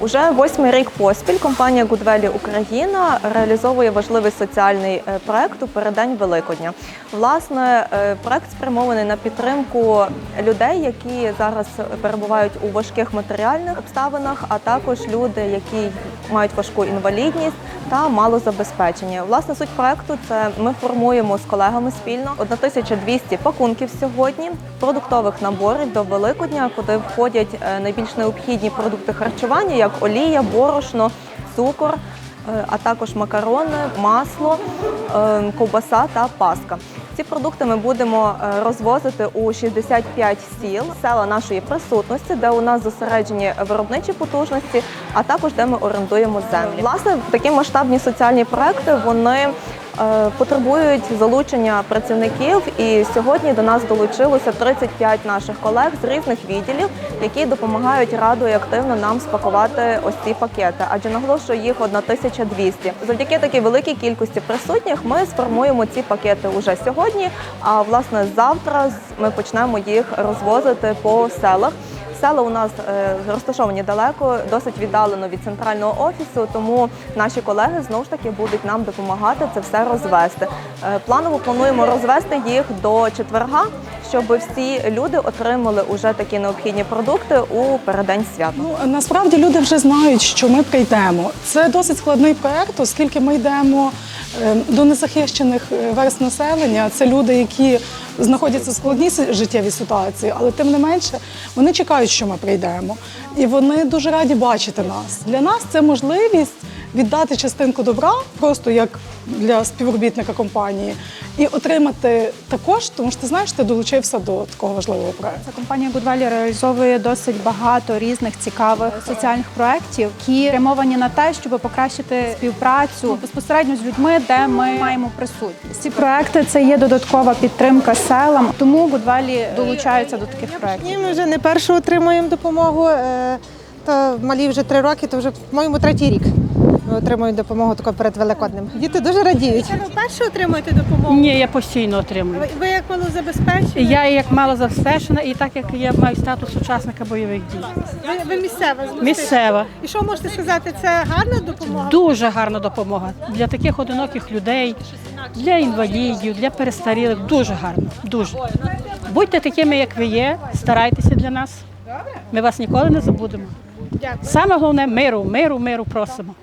Уже восьмий рік поспіль компанія Good Україна реалізовує важливий соціальний е, проект у передень Великодня. Власне, е, проект спрямований на підтримку людей, які зараз перебувають у важких матеріальних обставинах, а також люди, які мають важку інвалідність та малозабезпечення. Власне, суть проекту це ми формуємо з колегами спільно 1200 пакунків сьогодні, продуктових наборів до Великодня, куди входять е, найбільш необхідні продукти харчування, як олія, борошно, цукор, е, а також макарони, масло, е, ковбаса та паска. Ці продукти ми будемо е, розвозити у 65 сіл, села нашої присутності, де у нас зосереджені виробничі потужності, а також де ми орендуємо землі. Власне, такі масштабні соціальні проекти вони потребують залучення працівників. І сьогодні до нас долучилося 35 наших колег з різних відділів, які допомагають радо і активно нам спакувати ось ці пакети. Адже наголошую їх 1200. Завдяки такій великій кількості присутніх ми сформуємо ці пакети уже сьогодні. А власне завтра ми почнемо їх розвозити по селах. Села у нас е, розташовані далеко, досить віддалено від центрального офісу, тому наші колеги знову ж таки будуть нам допомагати це все розвести. Е, Планово плануємо розвести їх до четверга, щоб всі люди отримали уже такі необхідні продукти у переддень свята. Ну, насправді люди вже знають, що ми прийдемо. Це досить складний проект, оскільки ми йдемо до незахищених е, верст населення. Це люди, які знаходяться в складній життєвій ситуації, але тим не менше вони чекають, що ми прийдемо. І вони дуже раді бачити нас. Для нас це можливість віддати частинку добра, просто як для співробітника компанії, і отримати також, тому що ти знаєш, ти долучився до такого важливого проекту. Компанія Good реалізовує досить багато різних цікавих соціальних проєктів, які спрямовані на те, щоб покращити співпрацю безпосередньо з людьми, де ми маємо присутність. Ці проекти це є додаткова підтримка селам, тому Good долучаються до таких проєктів. Ми вже не першу отримуємо допомогу. е, То малі вже три роки, то вже по-моєму третій рік. Ми отримуємо допомогу таку перед Великоднем. Діти дуже радіють. Ви вперше отримуєте допомогу? Ні, я постійно отримую. Ви, ви як малозабезпечені? Я як мало забезпечена, і так як я маю статус учасника бойових дій. Ви, ви місцева з? Місцева. І що можете сказати? Це гарна допомога? Дуже гарна допомога для таких одиноких людей, для інвалідів, для перестарілих. Дуже гарно. Дуже. Будьте такими, як ви є, старайтеся для нас. Ми вас ніколи не забудемо. Дякую. Саме головне миру, миру, миру просимо.